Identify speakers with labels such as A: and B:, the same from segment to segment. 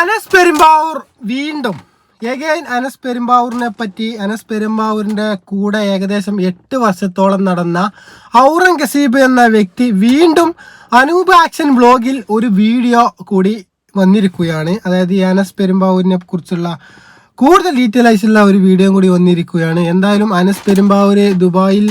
A: അനസ് പെരുമ്പാവൂർ വീണ്ടും. എഗൈൻ അനസ് പെരുമ്പാവൂരിനെ പറ്റി അനസ് പെരുമ്പാവൂരിന്റെ കൂടെ ഏകദേശം എട്ട് വർഷത്തോളം നടന്ന ഔറംഗസീബ് എന്ന വ്യക്തി വീണ്ടും അനൂപ് ആക്ഷൻ ബ്ലോഗിൽ ഒരു വീഡിയോ കൂടി വന്നിരിക്കുകയാണ്. അതായത് ഈ അനസ് പെരുമ്പാവൂരിനെ കുറിച്ചുള്ള കൂടുതൽ ഡീറ്റെയിൽ ആയിട്ടുള്ള ഒരു വീഡിയോ കൂടി വന്നിരിക്കുകയാണ്. എന്തായാലും അനസ് പെരുമ്പാവൂര് ദുബായിൽ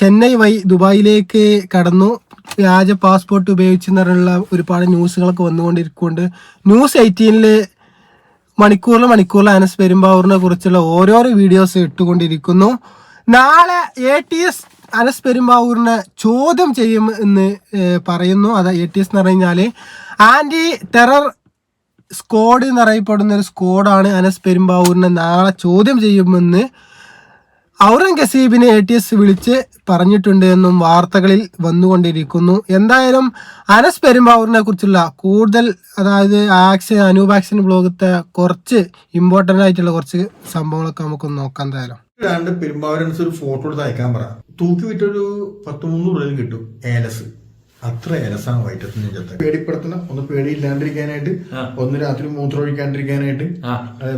A: ചെന്നൈ വഴി ദുബായിലേക്ക് കടന്നു. വ്യാജ പാസ്പോർട്ട് ഉപയോഗിച്ചെന്നുള്ള ഒരുപാട് ന്യൂസുകളൊക്കെ വന്നുകൊണ്ടിരിക്കുന്നുണ്ട്. ന്യൂസ് എയ്റ്റീനിൽ മണിക്കൂറിൽ മണിക്കൂറിൽ അനസ് പെരുമ്പാവൂരിനെ കുറിച്ചുള്ള ഓരോരോ വീഡിയോസ് ഇട്ടുകൊണ്ടിരിക്കുന്നു. നാളെ എ ടി എസ് അനസ് പെരുമ്പാവൂരിനെ ചോദ്യം ചെയ്യും എന്ന് പറയുന്നു. അത് എ ടി എസ് എന്ന് പറഞ്ഞു കഴിഞ്ഞാൽ ആന്റി ടെറർ സ്ക്വാഡ് എന്നറിയപ്പെടുന്ന ഒരു സ്ക്വാഡാണ് അനസ് പെരുമ്പാവൂരിനെ നാളെ ചോദ്യം ചെയ്യുമെന്ന് ഔറംഗസീബിനെ എ ടി എസ് വിളിച്ച് പറഞ്ഞിട്ടുണ്ട് എന്നും വാർത്തകളിൽ വന്നുകൊണ്ടിരിക്കുന്നു. എന്തായാലും അനസ് പെരുമ്പാവൂരിനെ കുറിച്ചുള്ള കൂടുതൽ അതായത് ആക്ഷൻ ബ്ലോഗത്തെ കുറച്ച് ഇമ്പോർട്ടന്റ് ആയിട്ടുള്ള കുറച്ച് സംഭവങ്ങളൊക്കെ നമുക്ക് നോക്കാം എന്തായാലും.
B: രണ്ട് പെരുമ്പാവൂരൻസ് ഒരു ഫോട്ടോ എടുത്ത് അയക്കാൻ പറ. തൂക്കി വിറ്റൊരു പത്ത് മൂന്നൂറ് രൂപയിൽ കിട്ടും. ഏലസ് അത്ര രസമാണ് വൈറ്റത്തിന് ചത്ത പേടിപ്പെടുത്തണം. ഒന്ന് പേടിയില്ലാണ്ടിരിക്കാനായിട്ട് ഒന്ന് രാത്രി മൂത്രം ഒഴിക്കാണ്ടിരിക്കാനായിട്ട്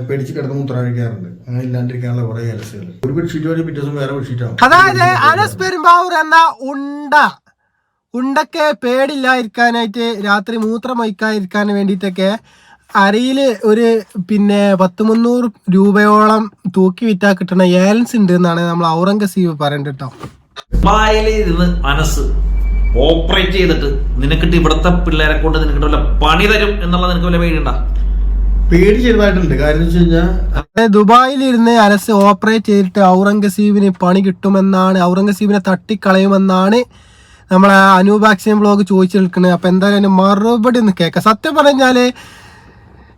B: പേടിച്ച് കിടന്ന് മൂത്രം ഒഴിക്കാറുണ്ട് അങ്ങനെ ഇല്ലാണ്ടിരിക്കാനുള്ള കുറെ അലസുകൾ ഒരു ബെഡ്ഷീറ്റ് വരെ പിറ്റേ ദിവസം വേറെ ബെഡ്ഷീറ്റ് ഉണ്ടൊക്കെ
A: അതായത് അനസ് പെരുമ്പാവൂർ എന്ന ഉണ്ട. ഉണ്ടക്കെ പേടില്ലാതിരിക്കാനായിട്ട് രാത്രി മൂത്രം വഹിക്കാതിരിക്കാൻ വേണ്ടിയിട്ടൊക്കെ അരയിൽ ഒരു പിന്നെ പത്ത് മുന്നൂറ് രൂപയോളം തൂക്കി വിറ്റാ കിട്ടുന്ന ഏലൻസ് ഉണ്ട് എന്നാണ് നമ്മൾ ഔറംഗസീബ് പറയേണ്ടത് കേട്ടോ
C: ഇരുന്ന് മനസ്സ് ഓപ്പറേറ്റ് ചെയ്തിട്ട് നിനക്കിട്ട് ഇവിടുത്തെ പിള്ളേരെ കൊണ്ട് നിനക്കിട്ട് വല്ല പണി തരും എന്നുള്ളത് നിനക്ക് വല്ല പേടിയുണ്ട?
B: പേടി ചെറുതായിട്ടുണ്ട് കാര്യം വെച്ച് കഴിഞ്ഞാൽ
A: ദുബായിലിരുന്ന് അലസ് ഓപ്പറേറ്റ് ചെയ്തിട്ട് ഔറംഗസീബിന് പണി കിട്ടുമെന്നാണ് ഔറംഗസീബിനെ തട്ടിക്കളയുമെന്നാണ് നമ്മളെ അനൂപാക്സിയം ബ്ലോഗ് ചോദിച്ചു നിൽക്കുന്നത്. അപ്പൊ എന്തായാലും മറുപടി ഒന്ന് കേൾക്കാം. സത്യം പറഞ്ഞാൽ ഈ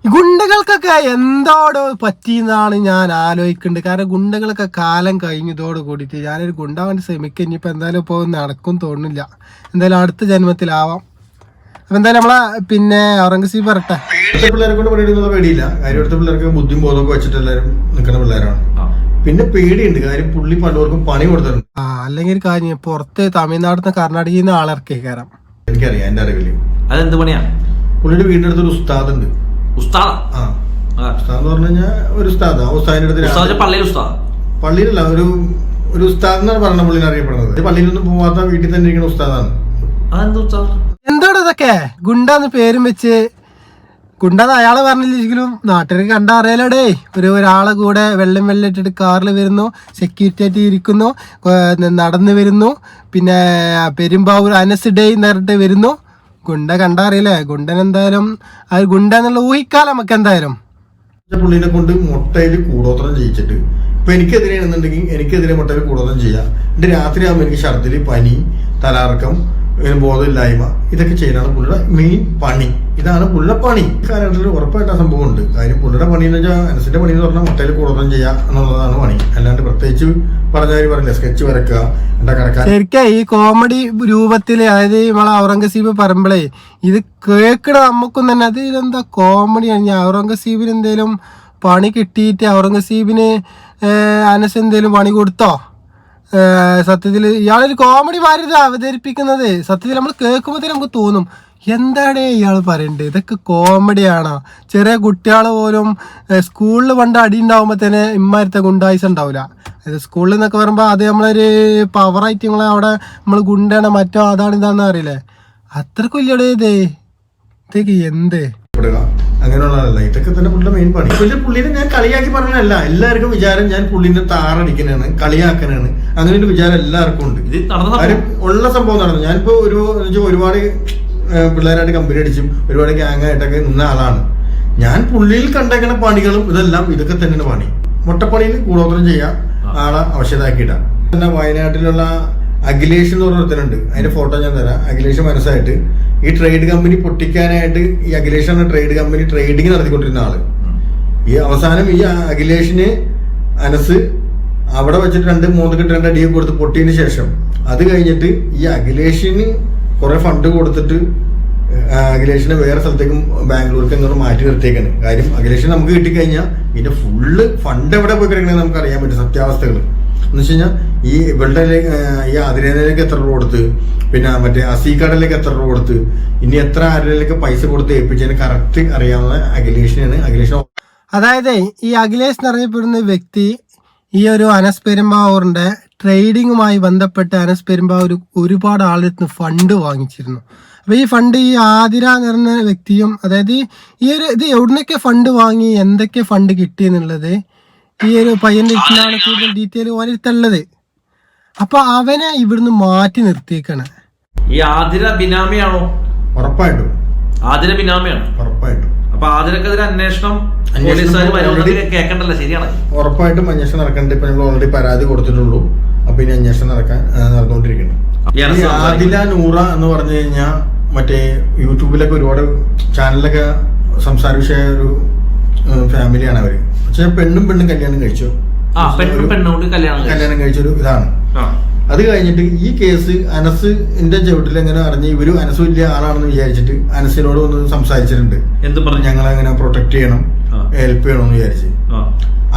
A: ഗുണ്ടകൾക്കൊക്കെ എന്തോടോ പറ്റിയെന്നാണ് ഞാൻ ആലോചിക്കേണ്ടത് കാരണം ഗുണ്ടകളൊക്കെ കാലം കഴിഞ്ഞതോട് കൂടിയിട്ട് ഞാനൊരു ഗുണ്ടാവാൻ ശ്രമിക്കുക ഇനിയിപ്പോൾ എന്തായാലും ഇപ്പോൾ നടക്കും തോന്നുന്നില്ല. എന്തായാലും അടുത്ത ജന്മത്തിലാവാം. അപ്പം എന്തായാലും നമ്മളെ പിന്നെ ഔറംഗസീബ് പറട്ടെ
B: പിള്ളേരെ കൊണ്ട് പേടിയുള്ള പേടിയില്ല. കാര്യം പിള്ളേർക്ക് ബുദ്ധിയും ബോധമൊക്കെ വെച്ചിട്ട് എല്ലാവരും നിൽക്കുന്ന പിള്ളേരാണ്. പിന്നെ പേടിയുണ്ട്. കാര്യം പുള്ളി പലവർക്കും പണി കൊടുത്തിട്ടുണ്ട്.
A: ആ അല്ലെങ്കിൽ ഒരു കാര്യം പുറത്ത് തമിഴ്നാട്ടിൽ നിന്ന് കർണാടകയിൽ നിന്ന് ആളിറക്കി കയറാം
B: എനിക്കറിയാം എന്റെ അറിവിൽ.
C: അതെന്ത് പണിയാ?
B: പുള്ളിയുടെ വീടിന്റെ അടുത്തൊരു ഉസ്താദ് ഉണ്ട്.
C: ഉസ്താദ?
B: ആ. ഉസ്താദ് എന്ന് പറഞ്ഞു കഴിഞ്ഞാൽ ഒരു ഉസ്താദ് ഉസ്താദിന്റെ അടുത്ത്
C: ഉസ്താദ്
B: രാത്രി-
C: പള്ളിയിൽ ഉസ്താദ?
B: പള്ളിയിലല്ല ഒരു ഒരു ഉസ്താദ് എന്നാണ് പറഞ്ഞ പുള്ളിനെ അറിയപ്പെടുന്നത്. പള്ളിയിലൊന്നും പോവാത്ത വീട്ടിൽ തന്നെ ഇരിക്കുന്ന ഉസ്താദാണ്.
C: അതെന്ത് ഉസ്താദ്?
A: എന്തോടെ ഇതൊക്കെ? ഗുണ്ടാന്ന് പേരും വെച്ച്. ഗുണ്ടാന്ന് അയാളെ പറഞ്ഞില്ലെങ്കിലും നാട്ടുകാർ കണ്ട അറിയാലോടേ. ഒരു ഒരാളെ കൂടെ വെള്ളം വെള്ളം ഇട്ടിട്ട് കാറിൽ വരുന്നു സെക്യൂരിറ്റി ആയിട്ട് ഇരിക്കുന്നു ഏർ നടന്നു വരുന്നു പിന്നെ പെരുമ്പാവൂർ അനസ് ഡേ എന്ന് പറഞ്ഞിട്ട് വരുന്നു. ഗുണ്ട കണ്ട അറിയില്ലേ? ഗുണ്ടൻ എന്തായാലും അത് ഗുണ്ട എന്നുള്ള ഊഹിക്കാലം നമുക്ക് എന്തായാലും.
B: പുള്ളിനെ കൊണ്ട് മുട്ടയിൽ കൂടോത്രം ചെയ്യിച്ചിട്ട്. ഇപ്പൊ എനിക്കെതിരെയാണെന്നുണ്ടെങ്കിൽ എനിക്കെതിരെ മുട്ടയിൽ കൂടോത്രം ചെയ്യാം. എന്റെ രാത്രി ആകുമ്പോൾ എനിക്ക് ഛർദിൽ പനി തലാർക്കം ബോധമില്ലായ്മ ഇതൊക്കെ ചെയ്യാനാണ് പുള്ളിയുടെ മെയിൻ പണി. ഇതാണ് പുള്ളിയുടെ പണി. കാലഘട്ടത്തിൽ ഉറപ്പായിട്ട് ആ സംഭവം ഉണ്ട് കാര്യം പുള്ളിയുടെ പണി എന്ന് വെച്ചാൽ അനസിന്റെ പണി എന്ന് പറഞ്ഞാൽ മുട്ടയിൽ കൂടുതലും ചെയ്യുക എന്നുള്ളതാണ് പണി. അല്ലാണ്ട് പ്രത്യേകിച്ച് പറഞ്ഞാൽ പറയില്ല. സ്കെച്ച് വരക്കുക എന്താ കടക്കാൻ
A: ശരിക്കും ഈ കോമഡി രൂപത്തിൽ അതായത് നമ്മളെ ഔറംഗസീബ് പറയുമ്പോഴേ ഇത് കേൾക്കണ നമുക്കും തന്നെ അത് ഇതെന്താ കോമഡിയാണ് ഔറംഗസീബിന് എന്തേലും പണി കിട്ടിയിട്ട് ഔറംഗസീബിന് അനസ് എന്തേലും പണി കൊടുത്തോ? സത്യത്തിൽ ഇയാളൊരു കോമഡി ഇത് അവതരിപ്പിക്കുന്നത് സത്യത്തിൽ നമ്മൾ കേൾക്കുമ്പോൾ നമുക്ക് തോന്നും എന്താണ് ഇയാൾ പറയണ്ടത് ഇതൊക്കെ കോമഡിയാണോ ചെറിയ കുട്ടികൾ പോലും സ്കൂളിൽ പണ്ട് അടി ഉണ്ടാവുമ്പോൾ തന്നെ ഇമ്മാരത്തെ ഗുണ്ടായിസ് ഉണ്ടാവില്ല സ്കൂളിൽ നിന്നൊക്കെ പറയുമ്പോൾ അത് നമ്മളൊരു പവറായിട്ട് നമ്മളെ അവിടെ നമ്മൾ ഗുണ്ടാണ് മറ്റോ അതാണ് ഇതാണെന്ന് അറിയില്ലേ? അത്രക്കും ഇല്ലടേ ഇതേ. ഇതൊക്കെ എന്ത്?
B: പെടുക അങ്ങനെയുള്ളതല്ല. ഇതൊക്കെ തന്നെ പുള്ളിയുടെ മെയിൻ പണി. പക്ഷെ പുള്ളിനെ ഞാൻ കളിയാക്കി പറഞ്ഞല്ല എല്ലാവർക്കും വിചാരം ഞാൻ പുള്ളിനെ താറടിക്കണാണ് കളിയാക്കാനാണ് അങ്ങനെ ഒരു വിചാരം എല്ലാവർക്കും ഉണ്ട്.
C: ഇത്.
B: ഉള്ള സംഭവം നടന്നു. ഞാനിപ്പോ ഒരു ഒരുപാട് പിള്ളേരായിട്ട് കമ്പനി അടിച്ചും ഒരുപാട് ഗ്യാങ് ആയിട്ടൊക്കെ നിന്ന ആളാണ്. ഞാൻ പുള്ളിയിൽ കണ്ടേക്കണ പണികളും ഇതെല്ലാം ഇതൊക്കെ തന്നെയാണ് പണി. മുട്ടപ്പണിയിൽ കൂടോത്രം ചെയ്യാം ആളെ ആവശ്യതാക്കിയിടാം പിന്നെ വയനാട്ടിലുള്ള അഖിലേഷ് എന്ന് പറഞ്ഞ ഒരുത്തനുണ്ട്. അതിന്റെ ഫോട്ടോ ഞാൻ തരാം. അഖിലേഷ് മനസ്സായിട്ട്. ഈ ട്രേഡ് കമ്പനി പൊട്ടിക്കാനായിട്ട് ഈ അഖിലേഷ് എന്ന ട്രേഡ് കമ്പനി ട്രേഡിങ് നടത്തിക്കൊണ്ടിരുന്ന ആൾ. ഈ അവസാനം ഈ അഖിലേഷിന് അനസ് അവിടെ വെച്ചിട്ട് രണ്ട് മൂന്ന് കെട്ട് രണ്ട് അടിയൊക്കെ കൊടുത്ത് പൊട്ടിയതിന് ശേഷം അത് കഴിഞ്ഞിട്ട് ഈ അഖിലേഷിന് കുറെ ഫണ്ട് കൊടുത്തിട്ട് അഖിലേഷിനെ വേറെ സ്ഥലത്തേക്കും ബാംഗ്ലൂർക്ക് എന്നോട് മാറ്റി നിർത്തിയേക്കാണ്. കാര്യം അഖിലേഷിന് നമുക്ക് കിട്ടിക്കഴിഞ്ഞാൽ ഇതിന്റെ ഫുള്ള് ഫണ്ട് എവിടെ പോയി കിടക്കണമെന്ന് നമുക്ക് അറിയാൻ പറ്റും സത്യാവസ്ഥകൾ എന്ന് വെച്ച് കഴിഞ്ഞാൽ ഈ ഇവളുടെ ഈ അതിരേനയിലേക്ക് എത്ര രൂപ കൊടുത്ത്? പിന്നെ മറ്റേ അസീക്കടയിലേക്ക് എത്ര രൂപ കൊടുത്ത്? ഇനി എത്ര ആരിലേക്ക് പൈസ കൊടുത്ത് ഏൽപ്പിച്ചതിന് കറക്റ്റ് അറിയാവുന്ന അഖിലേഷിനാണ് അഖിലേഷ്
A: അതായത് ഈ അഖിലേഷ് എന്നറിയപ്പെടുന്ന വ്യക്തി ഈ ഒരു അനസ് പെരുമ്പാവൂറിന്റെ ട്രേഡിങ്ങുമായി ബന്ധപ്പെട്ട് അനസ് പെരുമ്പാവൂർ ഒരുപാട് ആളുടെ ഫണ്ട് വാങ്ങിച്ചിരുന്നു. അപ്പൊ ഈ ഫണ്ട് ഈ ആതിര എന്ന് പറഞ്ഞ വ്യക്തിയും അതായത് ഈ ഒരു ഇത് എവിടുന്നൊക്കെ ഫണ്ട് വാങ്ങി എന്തൊക്കെ ഫണ്ട് കിട്ടി എന്നുള്ളത് ഈ ഒരു പയ്യന്റെ കൂടുതൽ ഡീറ്റെയിൽ ഓരോരുത്തുള്ളത് അപ്പൊ അവനെ ഇവിടുന്ന് മാറ്റി നിർത്തിയേക്കാണ്.
C: ഈ ആതിര ബിനാമിയാണോ?
B: ഉറപ്പായിട്ടും.
C: ആതിര ബിനാമിയാണോ.
B: ഉറപ്പായിട്ടും.
C: അപ്പൊ ആതിരക്കെതിരെ അന്വേഷണം പോലീസുകാർ കേൾക്കണ്ടല്ലോ ശരിയാണ്.
B: ഉറപ്പായിട്ടും അന്വേഷണം നടക്കണ്ട. ഇപ്പൊ നമ്മൾ ഓൾറെഡി പരാതി കൊടുത്തിട്ടുള്ളൂ. അപ്പൊ ഇനി അന്വേഷണം നടക്കാൻ നടന്നുകൊണ്ടിരിക്കുന്നു.
C: ഈ
B: ആദില നൂറ എന്ന് പറഞ്ഞു കഴിഞ്ഞാൽ മറ്റേ യൂട്യൂബിലൊക്കെ ഒരുപാട് ചാനലിലൊക്കെ സംസാര വിഷയ ഒരു ഫാമിലിയാണ് അവർ. പക്ഷെ പെണ്ണും പെണ്ണും കല്യാണം കഴിച്ചു.
C: കല്യാണം കഴിച്ചു.
B: കല്യാണം കഴിച്ചൊരു ഇതാണ്. അത് കഴിഞ്ഞിട്ട് ഈ കേസ് അനസ് എന്റെ ചവിട്ടിൽ എങ്ങനെ അറിഞ്ഞ് ഇവർ അനസ് വലിയ ആളാണെന്ന് വിചാരിച്ചിട്ട് അനസിനോട് ഒന്ന് സംസാരിച്ചിട്ടുണ്ട്.
C: എന്ത് പറഞ്ഞു?
B: ഞങ്ങൾ അങ്ങനെ പ്രൊട്ടക്ട് ചെയ്യണം ഹെൽപ്പ് ചെയ്യണം എന്ന്
C: വിചാരിച്ച്.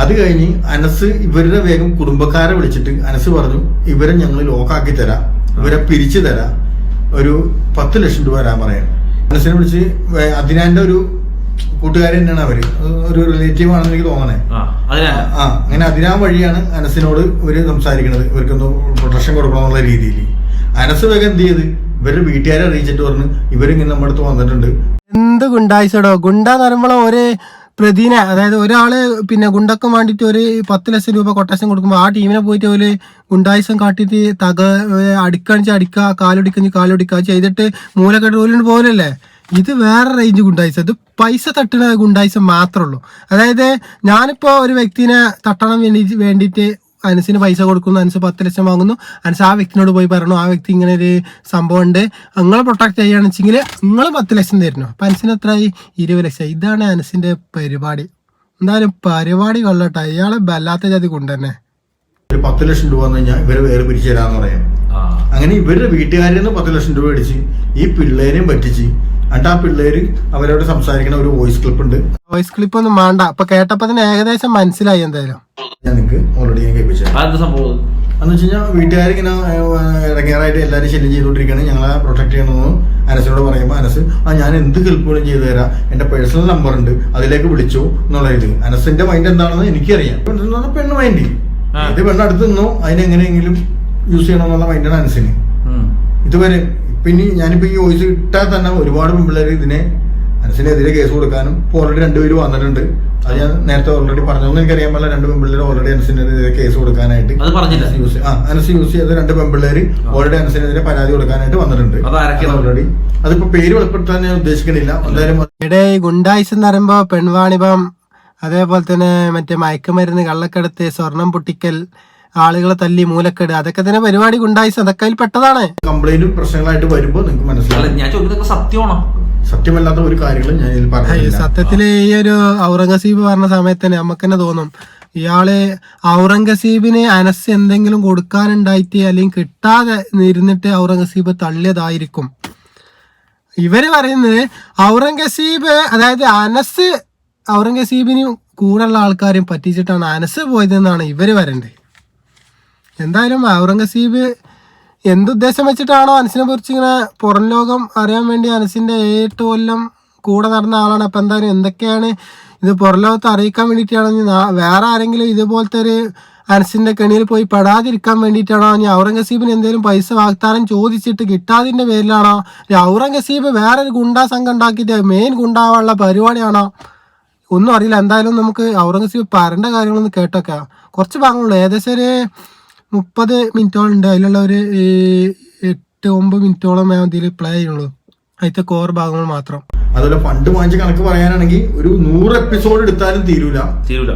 B: അത് കഴിഞ്ഞ് അനസ് ഇവരുടെ വേഗം കുടുംബക്കാരെ വിളിച്ചിട്ട് അനസ് പറഞ്ഞു ഇവരെ ഞങ്ങൾ ലോക്കാക്കി തരാം ഇവരെ പിരിച്ചു തരാം ഒരു പത്ത് ലക്ഷം രൂപ തരാൻ പറയാം അനസിനെ വിളിച്ച് അതിനാന്റെ ഒരു കൂട്ടുകാരൻ തന്നെയാണ് അവർ. ഒരു റിലേറ്റീവ് ആണെന്ന് എനിക്ക് തോന്നണേ.
C: ആ അതിനാ?
B: ആ അങ്ങനെ അതിനാ വഴിയാണ് അനസിനോട് ഇവർ സംസാരിക്കുന്നത് ഇവർക്കൊന്ന് പ്രൊട്ടക്ഷൻ കൊടുക്കണമെന്നുള്ള രീതിയിൽ. അനസ് വേഗം എന്ത് ചെയ്ത്? ഇവരുടെ വീട്ടുകാരെ അറിയിച്ചിട്ട് പറഞ്ഞ് ഇവരിങ്ങനെ നമ്മുടെ അടുത്ത് വന്നിട്ടുണ്ട്.
A: എന്ത് ഗുണ്ടായിച്ചടോ ഗുണ്ട എന്ന് പറയുമ്പോൾ ഒരു പ്രതിനെ അതായത് ഒരാൾ പിന്നെ ഗുണ്ടക്കം വേണ്ടിയിട്ട് ഒരു പത്ത് ലക്ഷം രൂപ കൊട്ടേഷൻ കൊടുക്കുമ്പോൾ ആ ടീമിനെ പോയിട്ട് ഒരു ഗുണ്ടായിസം കാട്ടിയിട്ട് തക അടിക്കണിച്ച് അടിക്കുക കാലൊടിക്കഞ്ഞ് കാലൊടിക്കുക ചെയ്തിട്ട് മൂലക്കെട്ട് പോലെ പോലല്ലേ ഇത് വേറെ റേഞ്ച് ഗുണ്ടായിസം ഇത് പൈസ തട്ടുന്ന ഗുണ്ടായിസം മാത്രമേ ഉള്ളൂ. അതായത് ഞാനിപ്പോൾ ഒരു വ്യക്തിനെ തട്ടണം വേണ്ടി വേണ്ടിയിട്ട് അനസിന് പൈസ കൊടുക്കുന്നു അനസ് പത്ത് ലക്ഷം വാങ്ങുന്നു. അനസ് ആ വ്യക്തിനോട് പോയി പറഞ്ഞു ആ വ്യക്തി ഇങ്ങനെ ഒരു സംഭവം ഉണ്ട്. നിങ്ങളെ പ്രൊട്ടക്ട് ചെയ്യുകയാണെന്ന് വെച്ചെങ്കിൽ നിങ്ങൾ പത്ത് ലക്ഷം തരുന്നു. അപ്പം അനസിന് എത്രയായി ഇരുപത് ലക്ഷം. ഇതാണ് അനസിന്റെ പരിപാടി. എന്തായാലും പരിപാടി കൊള്ളട്ടെ. ഇയാളെ വല്ലാത്ത ജാതി കൊണ്ട് തന്നെ.
B: ഒരു പത്ത് ലക്ഷം രൂപ എന്ന് കഴിഞ്ഞാൽ ഇവർ വേറെ പിരിച്ചു തരാന്ന് പറയാം.
C: ആ.
B: അങ്ങനെ ഇവരുടെ വീട്ടുകാരിൽ നിന്ന് പത്ത് ലക്ഷം രൂപ അടിച്ച് ഈ പിള്ളേരെയും പറ്റിച്ച് എന്നിട്ട് ആ പിള്ളേര് അവരോട് സംസാരിക്കുന്ന ഒരു വോയിസ് ക്ലിപ്പ് ഉണ്ട്.
A: വോയിസ് ക്ലിപ്പ് ഒന്നും വേണ്ട. അപ്പൊ കേട്ടപ്പോ തന്നെ ഏകദേശം മനസ്സിലായി എന്തായാലും.
B: ഞാൻ നിങ്ങൾക്ക് ഓൾറെഡി ഞാൻ
C: സംഭവം?
B: എന്ന് വെച്ച് കഴിഞ്ഞാൽ വീട്ടുകാരിങ്ങനെ ഇടങ്ങേറായിട്ട് എല്ലാവരും ശല്യം ചെയ്തുകൊണ്ടിരിക്കുകയാണ്. ഞങ്ങളെ പ്രൊട്ടക്ട് ചെയ്യണമെന്ന് അനസിനോട് പറയുമ്പോൾ അനസ് ആ ഞാൻ എന്ത് ഹെൽപ്പുകളും ചെയ്തു തരാം. എന്റെ പേഴ്സണൽ നമ്പർ ഉണ്ട്. അതിലേക്ക് വിളിച്ചു എന്നുള്ള ഇത്. അനസിന്റെ മൈൻഡ് എന്താണെന്ന് എനിക്കറിയാം. പെണ്ണെന്ന് പെണ്ണ് മൈൻഡ്. ഇത് പെണ്ണ് അടുത്ത് നിന്നോ അതിനെങ്ങനെയെങ്കിലും യൂസ് ചെയ്യണമെന്നുള്ള മൈൻഡാണ് അനസിന്. ഇതുവരെ പിന്നെ ഞാനിപ്പോ ഈ വോയിസ് ഇട്ടാൽ തന്നെ ഒരുപാട് പിള്ളേർ ഇതിനെ അനസിനെതിരെ കേസ് കൊടുക്കാനും ഇപ്പോൾ ഓൾറെഡി രണ്ടുപേര് വന്നിട്ടുണ്ട്. അത് ഞാൻ നേരത്തെ ഓൾറെഡി പറഞ്ഞൊന്നും എനിക്കറിയാൻ പറ്റില്ല രണ്ട് പെൺപിള്ളേർ ഓൾറെഡി അനസിനെതിരെ കേസ് കൊടുക്കാനായിട്ട്
C: അത് പറഞ്ഞില്ല?
B: അനസ് യൂസ് ആ അനസ് യൂസ് ചെയ്ത രണ്ട് പെൺപിള്ളേര് ഓൾറെഡി അനസിനെതിരെ പരാതി കൊടുക്കാനായിട്ട് വന്നിട്ടുണ്ട്? ഓൾറെഡി അതിപ്പോ പേര് വെളിപ്പെടുത്താൻ ഞാൻ ഉദ്ദേശിക്കുന്നില്ല എന്തായാലും
A: ഇവിടെ ഗുണ്ടായിസ് എന്ന് പറയുമ്പോ പെൺവാണിഭം അതേപോലെ തന്നെ മറ്റേ മയക്കുമരുന്ന് കള്ളക്കടത്ത് സ്വർണം പൊട്ടിക്കൽ ആളുകളെ തല്ലി മൂലക്കേട്. അതൊക്കെ തന്നെ പരിപാടി ഉണ്ടായി അതൊക്കെ അതിൽ പെട്ടതാണ്.
B: കംപ്ലൈന്റും പ്രശ്നങ്ങളായിട്ട് വരുമ്പോൾ നിങ്ങൾക്ക് മനസ്സിലാവും.
C: ഞാൻ ചോദിക്കുന്നത് സത്യമാണോ
B: സത്യമല്ലാത്ത ഒരു കാര്യങ്ങളും ഞാൻ പറഞ്ഞില്ല
A: സത്യത്തിൽ ഈ ഒരു ഔറംഗസീബ് പറഞ്ഞ സമയത്ത് തന്നെ നമുക്ക് തന്നെ തോന്നും. ഇയാൾ ഔറംഗസീബിന് അനസ് എന്തെങ്കിലും കൊടുക്കാനുണ്ടായിട്ട് അല്ലെങ്കിൽ കിട്ടാതെ ഇരുന്നിട്ട് ഔറംഗസീബ് തള്ളിയതായിരിക്കും. ഇവർ പറയുന്നത് ഔറംഗസീബ് അതായത് അനസ് ഔറംഗസീബിന് കൂടെയുള്ള ആൾക്കാരെയും പറ്റിച്ചിട്ടാണ് അനസ് പോയതെന്നാണ് ഇവർ വരണ്ടേ. എന്തായാലും ഔറംഗസീബ് എന്തുദ്ദേശം വെച്ചിട്ടാണോ അനസിനെ കുറിച്ച് ഇങ്ങനെ പുറം ലോകം അറിയാൻ വേണ്ടി അനസിന്റെ ഏട്ട് കൊല്ലം കൂടെ നടന്ന ആളാണ്. അപ്പം എന്തായാലും എന്തൊക്കെയാണ് ഇത് പുറം ലോകത്ത് അറിയിക്കാൻ വേണ്ടിയിട്ടാണെങ്കിൽ വേറെ ആരെങ്കിലും ഇതുപോലത്തെ ഒരു അനസിന്റെ കെണിയിൽ പോയി പെടാതിരിക്കാൻ വേണ്ടിയിട്ടാണോ? ഇനി ഔറംഗസീബിന് എന്തെങ്കിലും പൈസ വാഗ്ദാനം ചോദിച്ചിട്ട് കിട്ടാതിന്റെ പേരിലാണോ? ഔറംഗസീബ് വേറൊരു ഗുണ്ടാ സംഘം ഉണ്ടാക്കിയിട്ട് മെയിൻ ഗുണ്ടാവാനുള്ള പരിപാടിയാണോ? ഒന്നും അറിയില്ല. എന്തായാലും നമുക്ക് ഔറംഗസീബ് പറയേണ്ട കാര്യങ്ങളൊന്ന് കേട്ടൊക്കെ. കുറച്ച് ഭാഗങ്ങളുള്ളൂ ഏകദേശം ഒരു മുപ്പത് മിനിറ്റോളം ഉണ്ട് അതിലുള്ള ഒരു എട്ട് ഒമ്പത് മിനിറ്റോളം ഇതിൽ പ്ലേ ചെയ്യുള്ളൂ. അതിലത്തെ കോർ ഭാഗങ്ങൾ മാത്രം.
B: അതുപോലെ ഫണ്ട് വാങ്ങിച്ച കണക്ക് പറയാനാണെങ്കിൽ ഒരു നൂറ് എപ്പിസോഡ് എടുത്താലും തീരൂല.
C: തീരൂല.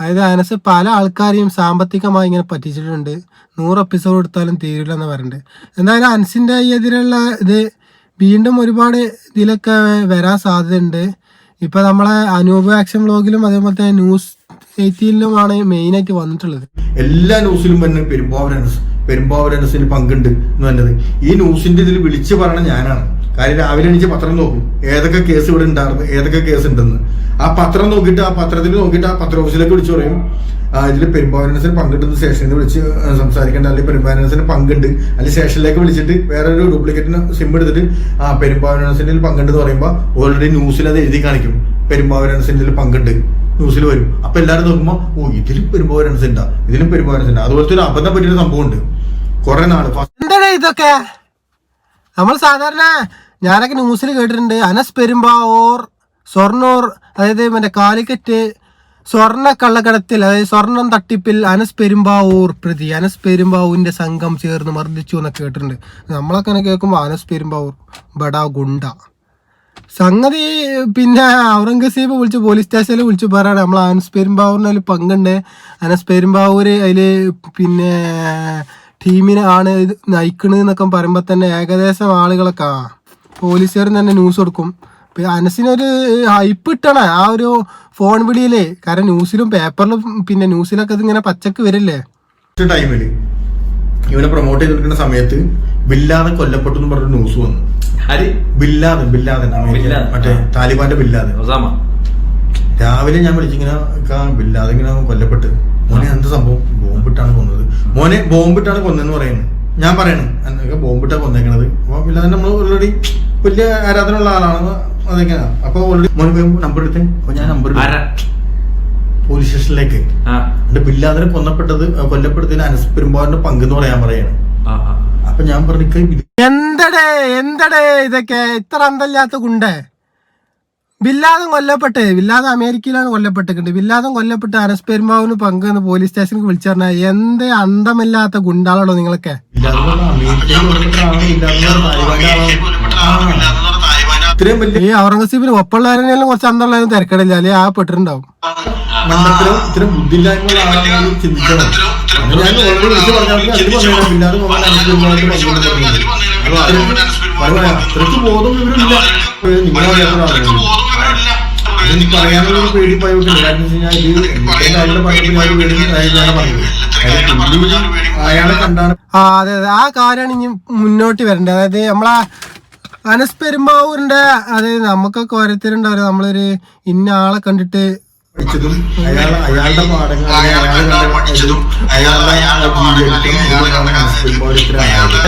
A: അതായത് അനസ് പല ആൾക്കാരെയും സാമ്പത്തികമായി ഇങ്ങനെ പറ്റിച്ചിട്ടുണ്ട്. നൂറ് എപ്പിസോഡ് എടുത്താലും തീരില്ല എന്ന് പറയുന്നുണ്ട് എന്തായാലും അനസിന്റെ ഈ എതിരുള്ള ഇത് വീണ്ടും ഒരുപാട് ഇതിലൊക്കെ വരാൻ സാധ്യതയുണ്ട്. ഇപ്പൊ നമ്മളെ അനൂപ് ആക്ഷൻ വ്ലോഗിലും അതേപോലെ തന്നെ ന്യൂസ് എയ്റ്റീനിലുമാണ് മെയിനായിട്ട് വന്നിട്ടുള്ളത്.
B: എല്ലാ ന്യൂസിലും തന്നെ പെരുമ്പാവൂർ പെരുമ്പാവരൻസിന് പങ്കുണ്ട് എന്ന് പറഞ്ഞത്. ഈ ന്യൂസിന്റെ ഇതിൽ വിളിച്ചു പറയണ ഞാനാണ്. കാര്യം രാവിലെ എണീച്ച് പത്രം നോക്കും. ഏതൊക്കെ കേസ് ഇവിടെ ഉണ്ടായിരുന്നു ഏതൊക്കെ കേസ് ഉണ്ടെന്ന്. ആ പത്രം നോക്കിയിട്ട് ആ പത്രത്തിൽ നോക്കിയിട്ട് ആ പത്ര ഓഫീസിലേക്ക് വിളിച്ചു പറയും. ഇതിൽ പെരുമ്പാവരൻസിന് പങ്കിട്ടുന്ന സ്റ്റേഷനിൽ വിളിച്ച് സംസാരിക്കേണ്ട. അല്ലെങ്കിൽ പെരുമ്പാവരൻസിന് പങ്കുണ്ട്. അല്ലെങ്കിൽ സ്റ്റേഷനിലേക്ക് വിളിച്ചിട്ട് വേറൊരു ഡ്യൂപ്ലിക്കേറ്റിന് സിം എടുത്തിട്ട് ആ പെരുമ്പാവനസിന്റെ പങ്കുണ്ടെന്ന് പറയുമ്പോൾ ഓൾറെഡി ന്യൂസിൽ അത് എഴുതി കാണിക്കും. പെരുമ്പാവനസിന്റെ പങ്കുണ്ട്. ന്യൂസിൽ വരും. അപ്പൊ എല്ലാവരും നോക്കുമ്പോൾ ഓ ഇതിലും പെരുമ്പാവനസ് ഉണ്ടാ ഇതിലും പെരുമ്പാവനസ് ഉണ്ടാ അതുപോലത്തെ ഒരു അബദ്ധം പറ്റിയൊരു സംഭവം ഉണ്ട് കുറെ നാൾ
A: എന്താണ് ഇതൊക്കെ? നമ്മൾ സാധാരണ ഞാനൊക്കെ ന്യൂസിൽ കേട്ടിട്ടുണ്ട്. അനസ് പെരുമ്പാവൂർ സ്വർണൂർ അതായത് മറ്റേ കാലിക്കറ്റ് സ്വർണ കള്ളക്കടത്തിൽ അതായത് സ്വർണം തട്ടിപ്പിൽ അനസ് പെരുമ്പാവൂർ പ്രതി അനസ് പെരുമ്പാവൂരിന്റെ സംഘം ചേർന്ന് മർദ്ദിച്ചു എന്നൊക്കെ കേട്ടിട്ടുണ്ട്. നമ്മളൊക്കെ കേൾക്കുമ്പോൾ അനസ് പെരുമ്പാവൂർ ബടാ ഗുണ്ട. സംഗതി പിന്നെ ഔറംഗസീബ് വിളിച്ച് പോലീസ് സ്റ്റേഷനിൽ വിളിച്ച് പറയാണ്. നമ്മൾ അനസ് പെരുമ്പാവൂരിന് അതിൽ പങ്കുണ്ട്. അനസ് പെരുമ്പാവൂര് അതിൽ പിന്നെ ടീമിനെ ആണ് ഇത് നയിക്കണത് എന്നൊക്കെ പറയുമ്പോൾ തന്നെ ഏകദേശം ആളുകളൊക്കെ ആ പോലീസുകാർ തന്നെ ന്യൂസ് കൊടുക്കും. അനസിനൊരു ഹൈപ്പ് ഇട്ടണ ആ ഒരു ഫോൺ വിളിയിലേ. കാരണം ന്യൂസിലും പേപ്പറിലും പിന്നെ ന്യൂസിലൊക്കെ ഇതിങ്ങനെ പച്ചക്ക് വരില്ലേ?
B: ടൈമിൽ ഇവനെ പ്രൊമോട്ട് ചെയ്തിരിക്കുന്ന സമയത്ത് ബില്ലാതെ കൊല്ലപ്പെട്ടു എന്ന് പറഞ്ഞ ന്യൂസ് വന്നു.
C: ആര്?
B: Bin Laden bin Laden America
C: bin Laden.
B: മറ്റേ താലിബാന്റെ ബില്ലാദൻ. രാവിലെ ഞാൻ വിളിച്ചിങ്ങനെ ബില്ലാതെ ബില്ലാദൻ ഇങ്ങനെ കൊല്ലപ്പെട്ട്. മോനെ എന്ത് സംഭവം? ബോംബിട്ടാണ് കൊന്നത്. മോനെ ബോംബിട്ടാണ് കൊന്നെന്ന് പറയുന്നത് ഞാൻ പറയണു. എന്നൊക്കെ ബോംബിട്ടാ കൊന്നേക്കണത്. അപ്പൊ ബില്ലാദൻ നമ്മൾ ഓൾറെഡി വലിയ ആരാധന ഉള്ള ആളാണ്. അതൊക്കെയാണ് അപ്പൊ ഓൾറെഡി മോനെ നമ്പർ എടുത്തേ. അപ്പൊ ഞാൻ നമ്പർ പോലീസ് സ്റ്റേഷനിലേക്ക്.
C: എന്റെ
B: എന്നിട്ട് കൊന്നപ്പെട്ടത് കൊല്ലപ്പെടുത്തതിന് അനസ് പെരുമ്പാറിന്റെ പങ്കെന്ന് പറയാൻ പറയാണ്. അപ്പൊ ഞാൻ പറഞ്ഞു
A: എന്തടേ എന്തടേ ഇതൊക്കെ? ഇത്ര അന്തല്ലാത്ത ഗുണ്ടേ. ബില്ലാദം കൊല്ലപ്പെട്ട് ബില്ലാദം അമേരിക്കയിലാണ് കൊല്ലപ്പെട്ടിട്ടുണ്ട് ബില്ലാദം കൊല്ലപ്പെട്ട് അനസ് പെരുമ്പാവിന് പങ്കെന്ന് പോലീസ് സ്റ്റേഷനിൽ വിളിച്ചു പറഞ്ഞാൽ എന്ത് അന്തമില്ലാത്ത ഗുണ്ടാളാണോ നിങ്ങളൊക്കെ?
B: എന്ന് എന്ന്
A: ഈ ഔറംഗസീബിന് ഒപ്പമുള്ളവരെല്ലാം കുറച്ച് അന്തമുള്ളതും തിരക്കടില്ല അല്ലെ? ആ പെട്ടിട്ടുണ്ടാവും.
B: ബുദ്ധിയില്ലായ്മയുള്ള ആളാണ് ചിന്തിക്കണം. ഞാൻ ഓൾറെഡി വിളിച്ച് പറഞ്ഞാൽ അത്രയ്ക്ക് ബോധം ഇവരില്ല. പറയാനുള്ള ഒരു പേടി പോയിട്ടില്ല കാരണം വെച്ച് കഴിഞ്ഞാൽ ഇത് എന്റെ അയാളുടെ പറഞ്ഞപ്പോൾ ഞാൻ പേടി ഞാൻ പറഞ്ഞത് അയാളെ കണ്ടാണ്
A: ആ അതെ അതെ. ആ കാര്യമാണ് ഇനി മുന്നോട്ട് വരേണ്ടത്. അതായത് നമ്മളാ അനസ് പെരുമ്പാവൂരിന്റെ അതായത് നമുക്കൊക്കെ ഓരോരുത്തരുണ്ടാവും നമ്മളൊരു ഇന്ന ആളെ കണ്ടിട്ട്
B: പഠിച്ചതും അയാൾ അയാളുടെ പാഠങ്ങൾ അയാൾ പഠിച്ചതും അയാളുടെ.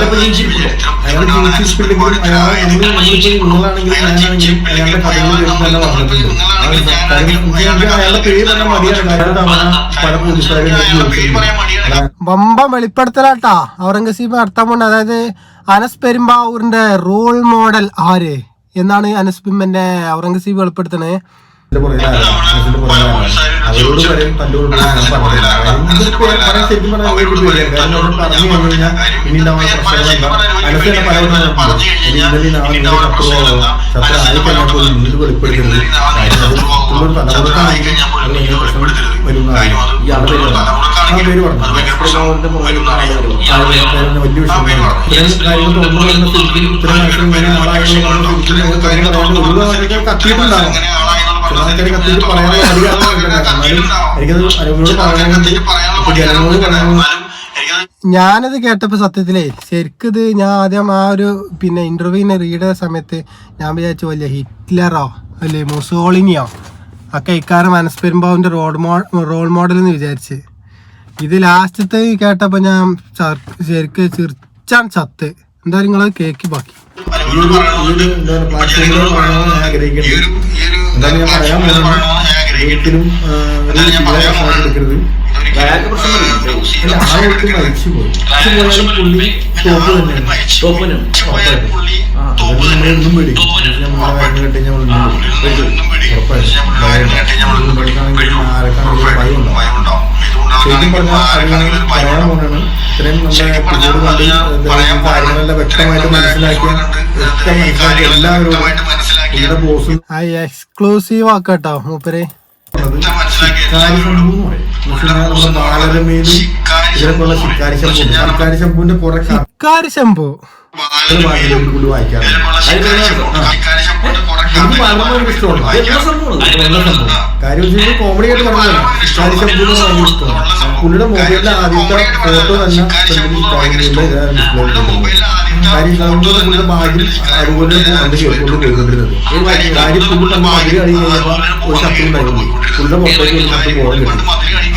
A: വമ്പം വെളിപ്പെടുത്തലാട്ടാ. ഔറംഗസീബ് അർത്ഥം കൊണ്ട് അതായത് അനസ് പെരുമ്പാവൂരിന്റെ റോൾ മോഡൽ ആര്? എന്നാണ് അനസ് പിമ്മന്റെ ഔറംഗസീബ് വെളിപ്പെടുത്തണേ
B: അവരോട് ഇത് പറയാൻ ശരിക്കും പറഞ്ഞു കഴിഞ്ഞ് കഴിഞ്ഞാൽ ഇനി ഉണ്ടാവുന്ന പ്രശ്നങ്ങളെന്താ? പലവരും. ശത്രു ആയിക്കഴിഞ്ഞാൽ പോലും നിങ്ങൾ വെളിപ്പെടുത്തരുത്. കാര്യം തലമുറക്കാണെങ്കിൽ അത് പ്രശ്നം വരുന്നതാണ്.
C: ഈ ആളുടെ പേര്
B: പറഞ്ഞു. വലിയ. ഇത്രയും കാര്യങ്ങൾ തോന്നുന്നു പറയുന്ന സ്ഥിതിക്ക് ഇത്രയും പറയാണ്ട് ഒരുപാട് ആളുകൾ കത്തിയിട്ടുണ്ടാകും
A: ഞാനത് കേട്ടപ്പോൾ സത്യത്തിലേ ശരിക്കും ഇത് ഞാൻ ആദ്യം ആ ഒരു പിന്നെ ഇന്റർവ്യൂവിനെ റീഡ് ചെയ്ത സമയത്ത് ഞാൻ വിചാരിച്ചു വലിയ ഹിറ്റ്ലറോ അല്ലെ മുസോളിനിയോ ഒക്കെ ഇക്കാരം അനസ് റോഡ് റോൾ മോ റോൾ മോഡൽ എന്ന് വിചാരിച്ച്. ഇത് ലാസ്റ്റത്തെ കേട്ടപ്പോൾ ഞാൻ ശരിക്കും ചിർച്ചാൻ ചത്ത്. എന്തായാലും നിങ്ങളത് കേക്ക് ബാക്കി.
B: ഈ ഒരു ഈ ഒരു പറയണമെന്ന് ഞാൻ പറയാൻ പോകുന്നത് ഒരിക്കലും എടുക്കരുത്
C: അയാൾക്ക് പ്രശ്നമില്ല
B: ആ ഒട്ടും മരിച്ചു പോയി. മരിച്ചു പോയാലും പുള്ളി ടോപ്പ് തന്നെയാണ്
C: ആ
B: അതുകൊണ്ട് നമ്മളൊന്നും പേടിക്കും നമ്മളെ കാര്യം കേട്ട് ഞാൻ ഉറപ്പായിട്ടും. ആരൊക്കെയാണെങ്കിലും ഭയം ഉണ്ടാവും ശരിക്കും പറഞ്ഞാൽ അത് പറയാൻ പോണാണ് ഇത്രയും നമ്മുടെ കാര്യങ്ങളെല്ലാം വ്യക്തമായിട്ട് മനസ്സിലാക്കിയ വ്യക്തം മനസ്സിലാക്കിയ എല്ലാവരോടും
A: എക്സ്ക്ലൂസീവ് ആക്കട്ടോ മൂപ്പര്.
B: ശിക്കാരി ശംഭു കോമഡി ആയിട്ട് പറഞ്ഞു ശിക്കാരി ശംഭു ഇഷ്ടമാണ്. പുള്ളിയുടെ മൊബൈലിലെ ആദ്യത്തെ ഫോട്ടോ തന്നെ പുള്ളിയുടെ ഭാഗ്യം അതുപോലെ പോയിക്കൊണ്ടിരുന്നത് കാര്യം ഒരു ശത്രു ഉണ്ടായിരുന്നു പുള്ളിയുടെ പുറത്തേക്ക് ഒരു ശത്രു പോകാൻ കിട്ടി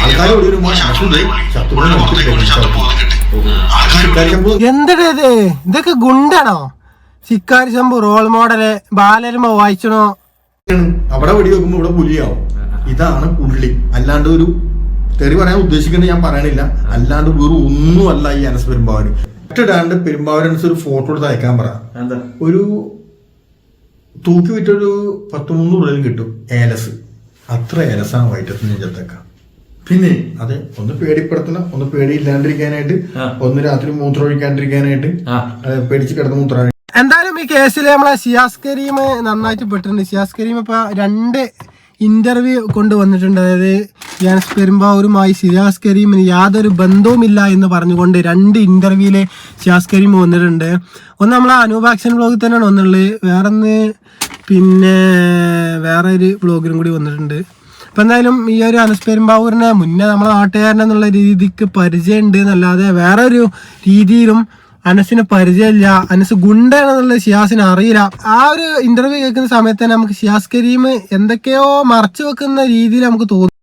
B: ആൾക്കാർ ഓടി വരുമ്പോൾ ശത്രു ശത്രുവിനെ നോക്കി ശിക്കാരി ശബ്ദം
A: എന്തിടേ ഇത്? ഇതൊക്കെ ഗുണ്ടാണോ? ശിക്കാരി ശംഭു റോൾ മോഡൽ ബാലരമ വായിച്ചണോ.
B: അവിടെ വെടി വെക്കുമ്പോ ഇവിടെ പുലിയാവും. ഇതാണ് പുള്ളി. അല്ലാണ്ട് ഒരു തെറി പറയാൻ ഉദ്ദേശിക്കുന്നത് ഞാൻ പറയണില്ല. അല്ലാണ്ട് വേറെ ഒന്നുമല്ല ഈ അനസ് പെരുമ്പാവൂര്. ഇട്ടിടാണ്ട് പെരുമ്പാവൂരനസ് ഒരു ഫോട്ടോ എടുത്ത് അയക്കാൻ പറ. ഒരു തൂക്കി വിറ്റൊരു പത്ത് മുന്നൂറ് രൂപയും കിട്ടും ഏലസ്. അത്ര ഏലസാണ് വൈറ്റത്ത് നെഞ്ചത്തേക്ക. പിന്നെ അതെ ഒന്ന് പേടിപ്പെടുത്തണം. ഒന്ന്
C: പേടിയില്ലാണ്ടിരിക്കാനായിട്ട്.
B: ഒന്ന് രാത്രി മൂത്രം ഒഴിക്കാണ്ടിരിക്കാനായിട്ട് പേടിച്ച് കിടന്ന് മൂത്രം
A: എന്തായാലും ഈ കേസിൽ നമ്മളെ ഷിയാസ് കരീം നന്നായിട്ട് പെട്ടിട്ടുണ്ട്. ഷിയാസ് കരീം ഇപ്പൊ രണ്ട് ഇന്റർവ്യൂ കൊണ്ടുവന്നിട്ടുണ്ട്. അതായത് യാനസ് പെരുമ്പാവൂരുമായി ഷിയാസ് കരീമിന് യാതൊരു ബന്ധവുമില്ല എന്ന് പറഞ്ഞുകൊണ്ട് രണ്ട് ഇന്റർവ്യൂൽ ഷിയാസ് കരീം വന്നിട്ടുണ്ട്. ഒന്ന് നമ്മളെ അനൂപാക്ഷൻ ബ്ലോഗിൽ തന്നെയാണ് വന്നിട്ടുള്ളത്. വേറൊന്ന് പിന്നെ വേറെ ഒരു ബ്ലോഗിലും കൂടി വന്നിട്ടുണ്ട്. അപ്പം എന്തായാലും ഈ ഒരു അനസ് പെരുമ്പാവൂരിനെ മുന്നേ നമ്മളെ നാട്ടുകാരനെന്നുള്ള രീതിക്ക് പരിചയമുണ്ട് എന്നല്ലാതെ വേറെ ഒരു രീതിയിലും അനസിന് പരിചയമില്ല. അനസ് ഗുണ്ടാണെന്നുള്ളത് ഷിയാസിന് അറിയില്ല. ആ ഒരു ഇന്റർവ്യൂ കേൾക്കുന്ന സമയത്ത് തന്നെ നമുക്ക് ഷിയാസ് കരീം എന്തൊക്കെയോ മറച്ചു വെക്കുന്ന രീതിയിൽ നമുക്ക് തോന്നും.